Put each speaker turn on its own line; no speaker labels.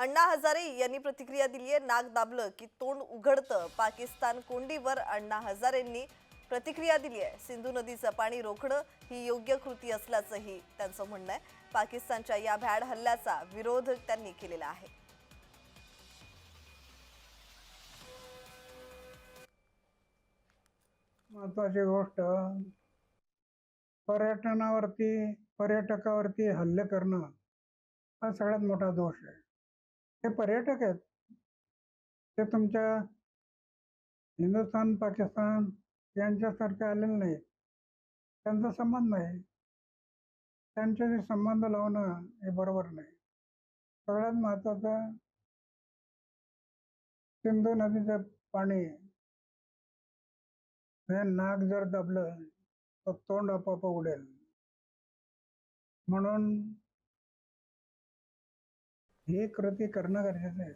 अण्णा हजारे यांनी प्रतिक्रिया दिली आहे नाक दाबलं की तोंड उघडतं. पाकिस्तान कोंडीवर अण्णा हजारेंनी प्रतिक्रिया दिली आहे सिंधू नदीचं पाणी रोखणं ही योग्य कृती असल्याचंही त्यांचं म्हणणं आहे. पाकिस्तानच्या या भ्याड हल्ल्याचा विरोध त्यांनी केलेला आहे.
महत्वाची गोष्ट पर्यटनावरती पर्यटकावरती हल्ले करणं हा सगळ्यात मोठा दोष आहे. हे पर्यटक आहेत. ते तुमच्या हिंदुस्थान पाकिस्तान यांच्यासारखे आलेले नाहीत. त्यांचा संबंध नाही त्यांच्याशी संबंध लावणं हे बरोबर नाही. सगळ्यात महत्वाचं सिंधू नदीचं पाणी हे नाक जर दाबलं तर तोंड आपोआप उडेल म्हणून हे कृती करणं गरजेचं आहे.